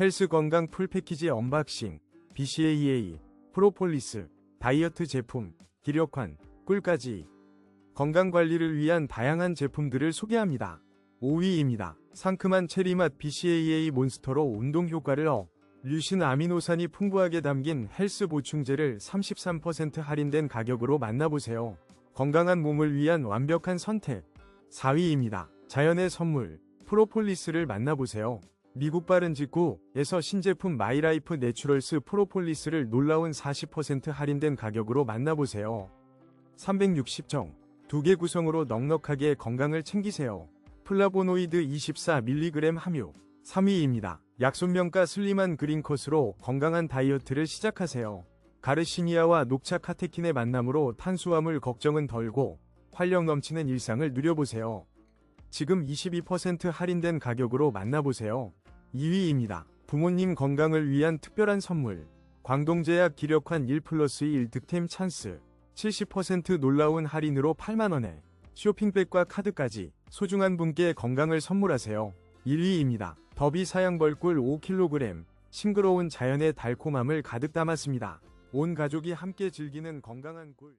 헬스 건강 풀 패키지 언박싱, BCAA, 프로폴리스, 다이어트 제품, 기력환, 꿀까지 건강 관리를 위한 다양한 제품들을 소개합니다. 5위입니다. 상큼한 체리맛 BCAA 몬스터로 운동 효과를 업. 류신 아미노산이 풍부하게 담긴 헬스 보충제를 33% 할인된 가격으로 만나보세요. 건강한 몸을 위한 완벽한 선택. 4위입니다. 자연의 선물, 프로폴리스를 만나보세요. 미국 빠른 직구에서 신제품 마이라이프 내추럴스 프로폴리스를 놀라운 40% 할인된 가격으로 만나보세요. 360정, 두 개 구성으로 넉넉하게 건강을 챙기세요. 플라보노이드 24mg 함유. 3위입니다. 약손명가 슬림한 그린컷으로 건강한 다이어트를 시작하세요. 가르시니아와 녹차 카테킨의 만남으로 탄수화물 걱정은 덜고 활력 넘치는 일상을 누려보세요. 지금 22% 할인된 가격으로 만나보세요. 2위입니다. 부모님 건강을 위한 특별한 선물. 광동제약 기력환 1 플러스 1 득템 찬스. 70% 놀라운 할인으로 8만원에 쇼핑백과 카드까지 소중한 분께 건강을 선물하세요. 1위입니다. 더비 사양벌꿀 5kg. 싱그러운 자연의 달콤함을 가득 담았습니다. 온 가족이 함께 즐기는 건강한 꿀.